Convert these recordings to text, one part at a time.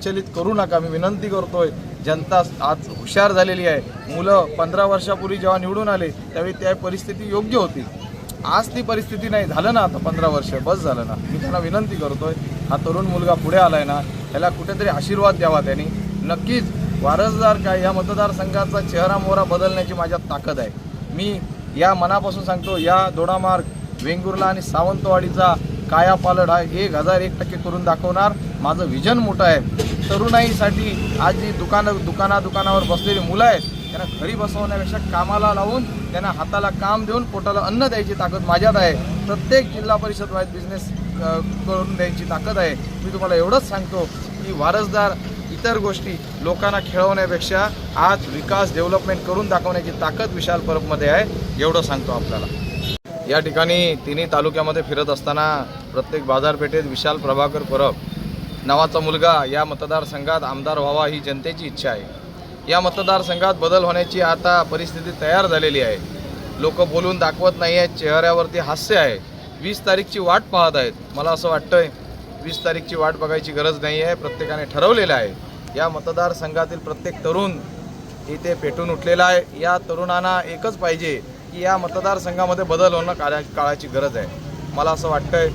विचलित करू नका. मी विनंती करतोय जनता आज हुशार झालेली आहे. मुलं पंधरा वर्षापूर्वी जेव्हा निवडून आले त्यावेळी त्या परिस्थिती योग्य होती. आज ती परिस्थिती नाही. झालं ना आता पंधरा वर्ष. बस झालं ना. मी त्यांना विनंती करतोय हा तरुण मुलगा पुढे आलाय ना त्याला कुठेतरी आशीर्वाद द्यावा त्यांनी. नक्कीच वारसदार काय या मतदारसंघाचा चेहरा मोहरा बदलण्याची माझ्यात ताकद आहे. मी या मनापासून सांगतो या दोडामार्ग वेंगुर्ला आणि सावंतवाडीचा कायापालट हा एक हजार एक टक्के करून दाखवणार. माझं विजन मोठं आहे. तरुणाईसाठी आज जी दुकानं दुकाना दुकानावर बसलेली मुलं आहेत त्यांना घरी बसवण्यापेक्षा कामाला लावून त्यांना हाताला काम देऊन पोटाला अन्न द्यायची ताकद माझ्यात आहे. प्रत्येक जिल्हा परिषद वाईज बिझनेस करून द्यायची ताकद आहे. मी तुम्हाला एवढंच सांगतो की वारसदार इतर गोष्टी लोकांना खेळवण्यापेक्षा आज विकास डेव्हलपमेंट करून दाखवण्याची ताकद विशाल परबमध्ये आहे एवढं सांगतो आपल्याला. या ठिकाणी तिन्ही तालुक्यामध्ये फिरत असताना प्रत्येक बाजारपेठेत विशाल प्रभाकर परब नावाचा मुलगा या मतदारसंघात आमदार व्हावा ही जनतेची इच्छा आहे. या मतदारसंघात बदल होण्याची आता परिस्थिती तयार झालेली आहे. लोक बोलून दाखवत नाही आहेत चेहऱ्यावरती हास्य आहे. वीस तारीखची वाट पाहत आहेत. मला असं वाटतंय वीस तारीखची वाट बघायची गरज नाही आहे प्रत्येकाने ठरवलेलं आहे. या मतदारसंघातील प्रत्येक तरुण इथे पेटून उठलेला आहे. या तरुणांना एकच पाहिजे की या मतदारसंघामध्ये बदल होणं काळा काळाची गरज आहे. मला असं वाटतंय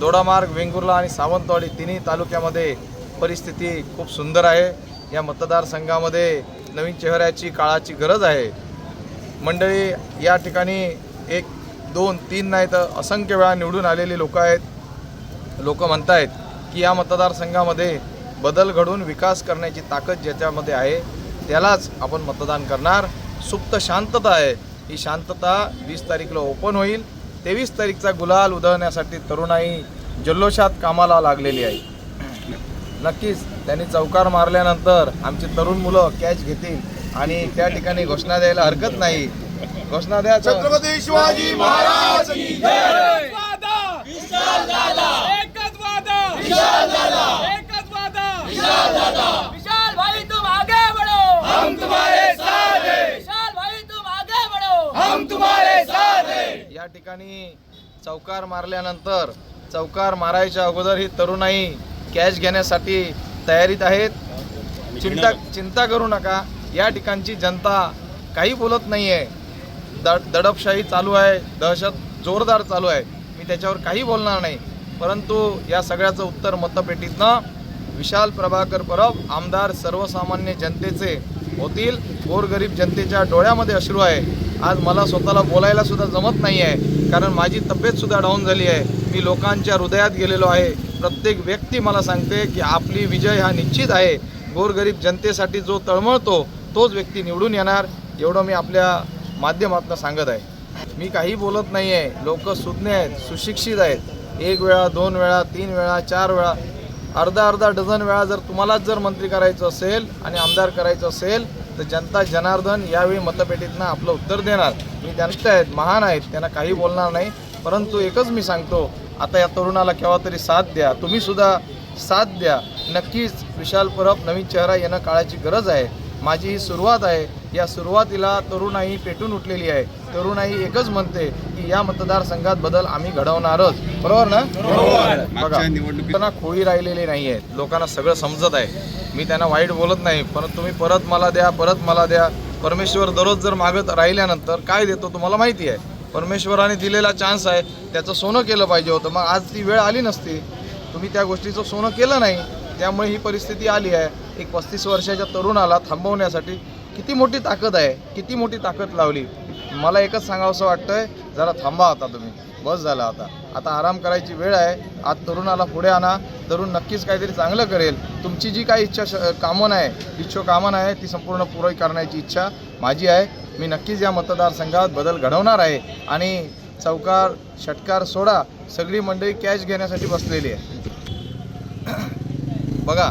दोडामार्ग वेंगुर्ला आणि सावंतवाडी तिन्ही तालुक्यामध्ये परिस्थिती खूप सुंदर आहे. या मतदारसंघामध्ये नवीन चेहऱ्याची काळाची गरज आहे. मंडळी या ठिकाणी एक दोन तीन नाही तर असंख्य वेळा निवडून आलेली लोक आहेत. लोक म्हणतायत की या मतदारसंघामध्ये बदल घडून विकास करण्याची ताकद ज्याच्यामध्ये आहे त्यालाच आपण मतदान करणार. सुप्त शांतता आहे. ही शांतता वीस तारीखला ओपन होईल. तेवीस तारीखचा गुलाल उधळण्यासाठी तरुणाई जल्लोषात कामाला लागलेली आहे. नक्कीच त्यांनी चौकार मारल्यानंतर आमची तरुण मुलं कॅच घेतील आणि त्या ठिकाणी घोषणा द्यायला हरकत नाही. घोषणा द्या छत्रपती शिवाजी महाराज की एकच वादा एकच वादा एकच वादा विशाल भाई तुम आगे बढ़ो हम तुम्हारे साथ हैं विशाल भाई तुम आगे बढ़ो हम तुम्हारे साथ हैं या ठिकाणी चौकार मारल्यानंतर चौकार मारायच्या अगोदर ही तरुणाई कॅश घेण्यासाठी तयारीत आहेत. चिंता चिंता करू नका. या ठिकाणची जनता काही बोलत नाही आहे द दडपशाही चालू आहे. दहशत जोरदार चालू आहे. मी त्याच्यावर काही बोलणार नाही. परंतु या सगळ्याचं उत्तर मतपेटीतनं विशाल प्रभाकर परब आमदार सर्वसामान्य जनतेचे होतील. गोरगरीब जनतेच्या डोळ्यामध्ये अश्रू आहे. आज मला स्वतःला बोलायला सुद्धा जमत नाही आहे कारण माझी तब्येत सुद्धा डाऊन झाली आहे. मी लोकांच्या हृदयात गेलेलो आहे. प्रत्येक व्यक्ती मला सांगते की आपली विजय हा निश्चित आहे. गोरगरीब जनतेसाठी जो तळमळतो तोच व्यक्ती निवडून येणार एवढं मी आपल्या माध्यमातून सांगत आहे. मी काही बोलत नाही आहे लोक सुज्ञ आहेत सुशिक्षित आहेत. एक वेळा दोन वेळा तीन वेळा चार वेळा अर्धा अर्धा डझन वेळा जर तुम्हालाच जर मंत्री करायचं असेल आणि आमदार करायचं असेल तर जनता जनार्दन यावेळी मतपेटीतनं आपलं उत्तर देणार. मी त्यांष्ट आहेत महान आहेत त्यांना काही बोलणार नाही. परंतु एकच मी सांगतो आता या तरुणाला केव्हा तरी साथ द्या. तुम्ही सुद्धा साथ द्या. नक्कीच विशाल परब नवीन चेहरा येणं काळाची गरज आहे. माझी ही सुरुवात आहे. या सुरुवातीला तरुणाई पेटून उठलेली आहे. तरुणाई एकच म्हणते की या मतदारसंघात बदल आम्ही घडवणारच. बरोबर ना? बघा खोळी राहिलेली नाही आहेत लोकांना सगळं समजत आहे. मी त्यांना वाईट बोलत नाही परंतु तुम्ही परत मला द्या परत मला द्या. परमेश्वर दररोज जर मागत राहिल्यानंतर काय देतो तुम्हाला माहिती आहे? परमेश्वराने दिलेला चान्स आहे. त्याचं सोनं केलं पाहिजे होतं. मग आज ती वेळ आली नसती. तुम्ही त्या गोष्टीचं सोनं केलं नाही. त्यामुळे ही परिस्थिती आली आहे. एक पस्तीस वर्षाच्या तरुणाला थांबवण्यासाठी किती मोठी ताकद आहे किती मोठी ताकद लावली? मला एकच सांगावंसं वाटतंय जरा थांबा आता तुम्ही. बस झाला आता. आता आराम करायची वेळ आहे. आज तरुणाला पुढे आणा. तरुण नक्कीच काहीतरी चांगलं करेल. तुमची जी काही इच्छा श- कामना आहे इच्छो कामन आहे ती संपूर्ण पुरी करण्याची इच्छा माझी आहे. मी नक्कीच या मतदारसंघात बदल घडवणार आहे. आणि चौकार षटकार सोडा. सगळी मंडळी कॅश घेण्यासाठी बसलेली आहे. बघा.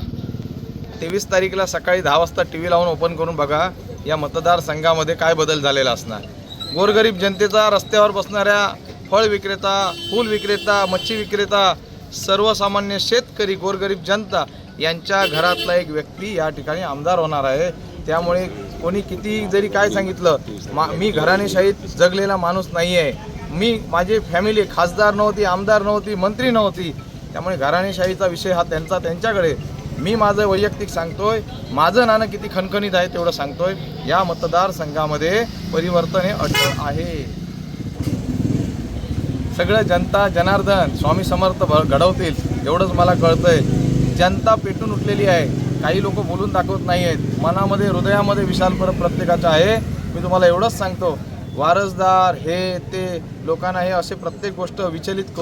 तेवीस तारीखला सकाळी दहा वाजता टी व्ही लावून ओपन करून बघा या मतदारसंघामध्ये काय बदल झालेला असणार. गोरगरीब जनतेचा रस्त्यावर बसणाऱ्या फळ विक्रेता फूल विक्रेता मच्छी विक्रेता सर्वसामान्य शेतकरी गोरगरीब जनता यांच्या घरातला एक व्यक्ती या ठिकाणी आमदार होणार आहे. त्यामुळे कोणी किती जरी काय सांगितलं मा मी घराणेशाहीत जगलेला माणूस नाही आहे मी माझी फॅमिली खासदार नव्हती आमदार नव्हती मंत्री नव्हती. त्यामुळे घराणेशाहीचा विषय हा त्यांचा त्यांच्याकडे. मी माझं वैयक्तिक सांगतोय माझं नाणं किती खणखणीत आहे तेवढं सांगतोय. या मतदारसंघामध्ये परिवर्तन हे अटळ आहे. सगळं जनता जनार्दन स्वामी समर्थ भ- घडवतील एवढंच मला कळतंय. जनता पेटून उठलेली आहे. काही लोक बोलून दाखवत नाही आहेत मनामध्ये हृदयामध्ये विशाल पर प्रत्येकाचं आहे. मी तुम्हाला एवढंच सांगतो. वारसदार हे ते लोकांना हे असे प्रत्येक गोष्ट विचलित करू